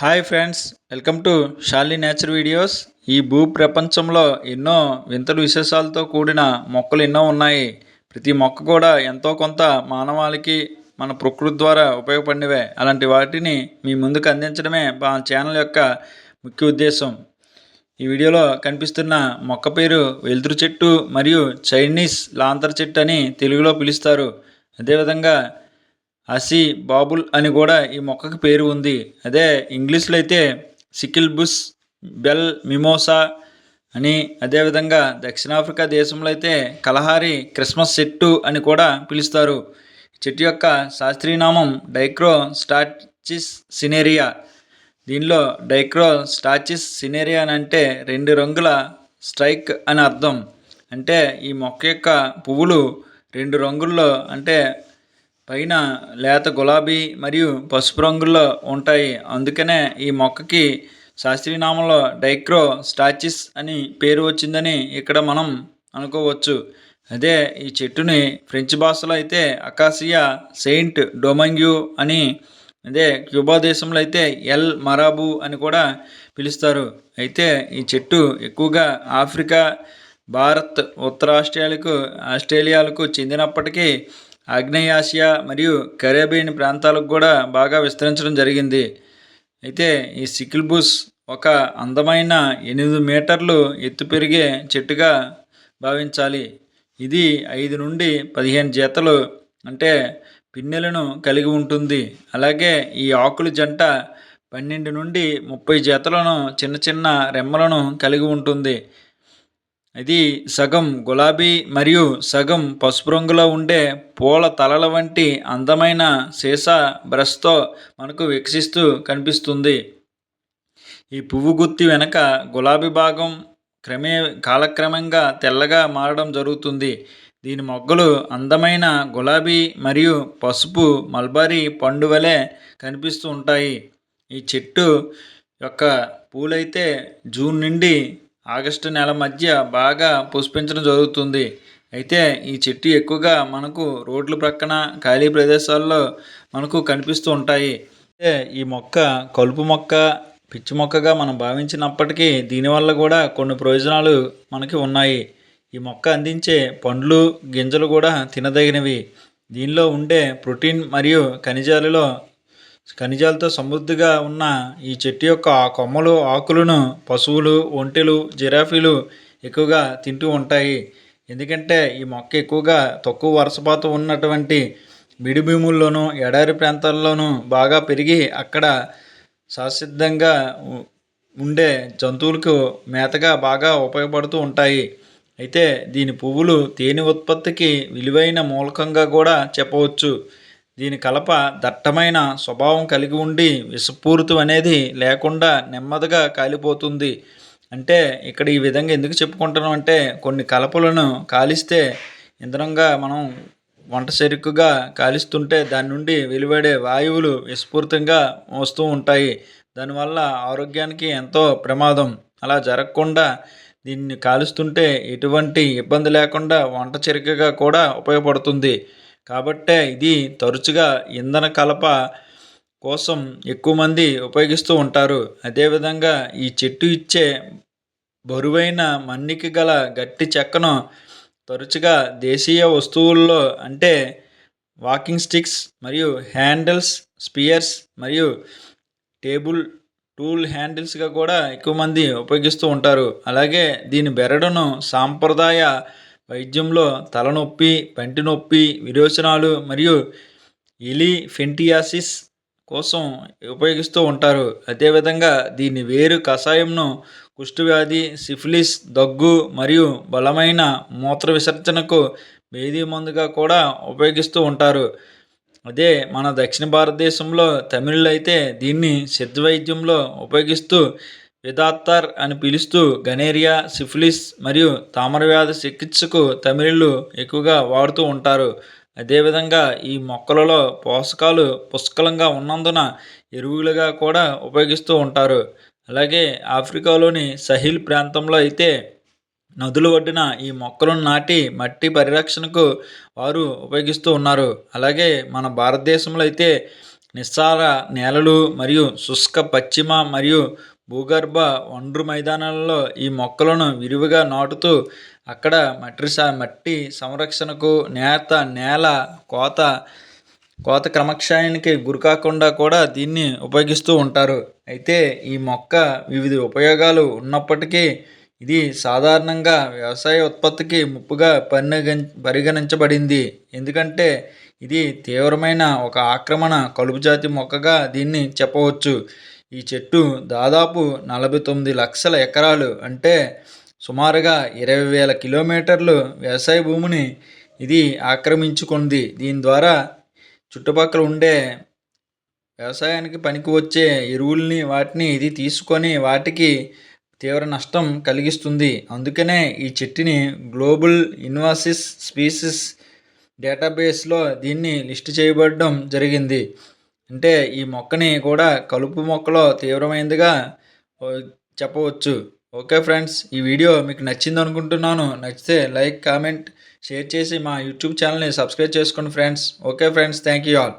Hi friends welcome to Shali nature videos. ఈ భూ ప్రపంచంలో ఎన్నో వింతలు విశేషాలతో కూడిన మొక్కలు ఎన్నో ఉన్నాయి. ప్రతి మొక్క కూడా ఎంతో కొంత మానవాళికి మన ప్రకృతి ద్వారా ఉపయోగపడినవే. అలాంటి వాటిని మీ ముందుకు అందించడమే మా ఛానల్ యొక్క ముఖ్య ఉద్దేశం. ఈ వీడియోలో కనిపిస్తున్న మొక్క పేరు వెలుతురు చెట్టు మరియు చైనీస్ లాంతర్ చెట్టు అని తెలుగులో పిలుస్తారు. అదేవిధంగా అసి బాబుల్ అని కూడా ఈ మొక్కకి పేరు ఉంది. అదే ఇంగ్లీష్లో అయితే సికిల్ బుస్ బెల్ మిమోసా అని అదేవిధంగా దక్షిణాఫ్రికా దేశంలో అయితే కలహారి క్రిస్మస్ చెట్టు అని కూడా పిలుస్తారు. చెట్టు యొక్క శాస్త్రీయనామం డైక్రో స్టాచిస్ సినేరియా. దీనిలో డైక్రో స్టాచిస్ సినేరియా అని అంటే రెండు రంగుల స్ట్రైక్ అని అర్థం. అంటే ఈ మొక్క యొక్క పువ్వులు రెండు రంగుల్లో అంటే పైన లేత గులాబీ మరియు పసుపు రంగుల్లో ఉంటాయి. అందుకనే ఈ మొక్కకి శాస్త్రీయనామంలో డైక్రో స్టాచిస్ అని పేరు వచ్చిందని ఇక్కడ మనం అనుకోవచ్చు. అదే ఈ చెట్టుని ఫ్రెంచ్ భాషలో అయితే అకాసియా సెయింట్ డొమంగ్యూ అని అదే క్యూబా దేశంలో అయితే ఎల్ మరాబు అని కూడా పిలుస్తారు. అయితే ఈ చెట్టు ఎక్కువగా ఆఫ్రికా భారత్ ఉత్తర ఆస్ట్రేలియాలకు ఆస్ట్రేలియాలకు చెందినప్పటికీ ఆగ్నేయాసియా మరియు కరేబియన్ ప్రాంతాలకు కూడా బాగా విస్తరించడం జరిగింది. అయితే ఈ సికిల్బుస్ ఒక అందమైన ఎనిమిది మీటర్లు ఎత్తు పెరిగే చెట్టుగా భావించాలి. ఇది ఐదు నుండి పదిహేను జతలు అంటే పిన్నెలను కలిగి ఉంటుంది. అలాగే ఈ ఆకులు జంట పన్నెండు నుండి ముప్పై జతలను చిన్న చిన్న రెమ్మలను కలిగి ఉంటుంది. ఇది సగం గులాబీ మరియు సగం పసుపు రంగులో ఉండే పూల తలల వంటి అందమైన సీసా బ్రష్తో మనకు వికసిస్తూ కనిపిస్తుంది. ఈ పువ్వు గుత్తి వెనక గులాబీ భాగం క్రమే కాలక్రమంగా తెల్లగా మారడం జరుగుతుంది. దీని మొగ్గలు అందమైన గులాబీ మరియు పసుపు మల్బరీ పండు వలె కనిపిస్తూ ఉంటాయి. ఈ చెట్టు యొక్క పూలైతే జూన్ నుండి ఆగస్టు నెల మధ్య బాగా పుష్పించడం జరుగుతుంది. అయితే ఈ చెట్టు ఎక్కువగా మనకు రోడ్ల ప్రక్కన ఖాళీ ప్రదేశాల్లో మనకు కనిపిస్తూ ఉంటాయి. అయితే ఈ మొక్క కలుపు మొక్క పిచ్చి మొక్కగా మనం భావించినప్పటికీ దీనివల్ల కూడా కొన్ని ప్రయోజనాలు మనకి ఉన్నాయి. ఈ మొక్క అందించే పండ్లు గింజలు కూడా తినదగినవి. దీనిలో ఉండే ప్రోటీన్ మరియు ఖనిజాలలో ఖనిజాలతో సమృద్ధిగా ఉన్న ఈ చెట్టు యొక్క కొమ్మలు ఆకులను పశువులు ఒంటెలు జిరాఫీలు ఎక్కువగా తింటూ ఉంటాయి. ఎందుకంటే ఈ మొక్క ఎక్కువగా తక్కువ వర్షపాతం ఉన్నటువంటి బిడి భూముల్లోనూ ఎడారి ప్రాంతాల్లోనూ బాగా పెరిగి అక్కడ సహసిద్ధంగా ఉండే జంతువులకు మేతగా బాగా ఉపయోగపడుతూ ఉంటాయి. అయితే దీని పువ్వులు తేనె ఉత్పత్తికి విలువైన మూలకంగా కూడా చెప్పవచ్చు. దీని కలప దట్టమైన స్వభావం కలిగి ఉండి విషపూరితం అనేది లేకుండా నెమ్మదిగా కాలిపోతుంది. అంటే ఇక్కడ ఈ విధంగా ఎందుకు చెప్పుకుంటున్నాం అంటే కొన్ని కలపలను కాలిస్తే ఇంధనంగా మనం వంట చెరుకుగా కాలిస్తుంటే దాని నుండి వెలువడే వాయువులు విస్ఫూర్తంగా వస్తూ ఉంటాయి. దానివల్ల ఆరోగ్యానికి ఎంతో ప్రమాదం. అలా జరగకుండా దీన్ని కాలుస్తుంటే ఎటువంటి ఇబ్బంది లేకుండా వంట చెరుకుగా కూడా ఉపయోగపడుతుంది. కాబట్టే ఇది తరచుగా ఇంధన కలప కోసం ఎక్కువ మంది ఉపయోగిస్తూ ఉంటారు. అదేవిధంగా ఈ చెట్టు ఇచ్చే బరువైన మన్నిక గల గట్టి చెక్కను తరచుగా దేశీయ వస్తువుల్లో అంటే వాకింగ్ స్టిక్స్ మరియు హ్యాండిల్స్ స్పియర్స్ మరియు టేబుల్ టూల్ హ్యాండిల్స్గా కూడా ఎక్కువ మంది ఉపయోగిస్తూ ఉంటారు. అలాగే దీని బెరడును సాంప్రదాయ వైద్యంలో తలనొప్పి పంటి నొప్పి విరోచనాలు మరియు ఎలిఫెంటియాసిస్ కోసం ఉపయోగిస్తూ ఉంటారు. అదేవిధంగా దీని వేరు కషాయంను కుష్ఠవ్యాధి సిఫిలిస్ దగ్గు మరియు బలమైన మూత్ర విసర్జనకు భేదీ మందుగా కూడా ఉపయోగిస్తూ ఉంటారు. అదే మన దక్షిణ భారతదేశంలో తమిళులు అయితే దీన్ని సిద్ధ వైద్యంలో ఉపయోగిస్తూ విదాత్తర్ అని పిలుస్తూ గనేరియా సిఫిలిస్ మరియు తామరవ్యాధి చికిత్సకు తమిళులు ఎక్కువగా వాడుతూ ఉంటారు. అదేవిధంగా ఈ మొక్కలలో పోషకాలు పుష్కలంగా ఉన్నందున ఎరువులుగా కూడా ఉపయోగిస్తూ ఉంటారు. అలాగే ఆఫ్రికాలోని సహిల్ ప్రాంతంలో అయితే నదుల ఒడ్డున ఈ మొక్కలను నాటి మట్టి పరిరక్షణకు వారు ఉపయోగిస్తూ ఉన్నారు. అలాగే మన భారతదేశంలో అయితే నిస్సార నేలలు మరియు శుష్క పశ్చిమ మరియు భూగర్భ ఒండ్రు మైదానాలలో ఈ మొక్కలను విరివిగా నాటుతూ అక్కడ మట్టి మట్టి సంరక్షణకు నేత నేల కోత కోత క్రమక్షయానికి గురికాకుండా కూడా దీన్ని ఉపయోగిస్తూ ఉంటారు. అయితే ఈ మొక్క వివిధ ఉపయోగాలు ఉన్నప్పటికీ ఇది సాధారణంగా వ్యవసాయ ఉత్పత్తికి ముప్పుగా పరిగణ పరిగణించబడింది. ఎందుకంటే ఇది తీవ్రమైన ఒక ఆక్రమణ కలుపు జాతి మొక్కగా దీన్ని చెప్పవచ్చు. ఈ చెట్టు దాదాపు నలభై తొమ్మిది లక్షల ఎకరాలు అంటే సుమారుగా ఇరవై వేల కిలోమీటర్లు వ్యవసాయ భూమిని ఇది ఆక్రమించుకుంది. దీని ద్వారా చుట్టుపక్కల ఉండే వ్యవసాయానికి పనికి వచ్చే ఎరువుల్ని వాటిని ఇది తీసుకొని వాటికి తీవ్ర నష్టం కలిగిస్తుంది. అందుకనే ఈ చెట్టుని గ్లోబల్ ఇన్వాసిస్ స్పీసిస్ డేటాబేస్లో దీన్ని లిస్ట్ చేయబడడం జరిగింది. అంటే ఈ మొక్కని కూడా కలుపు మొక్కలో తీవ్రమైనదిగా చెప్పవచ్చు. ఓకే ఫ్రెండ్స్ ఈ వీడియో మీకు నచ్చింది అనుకుంటున్నాను. నచ్చితే లైక్ కామెంట్ షేర్ చేసి మా యూట్యూబ్ ఛానల్ని సబ్స్క్రైబ్ చేసుకోండి friends. Okay friends thank you all.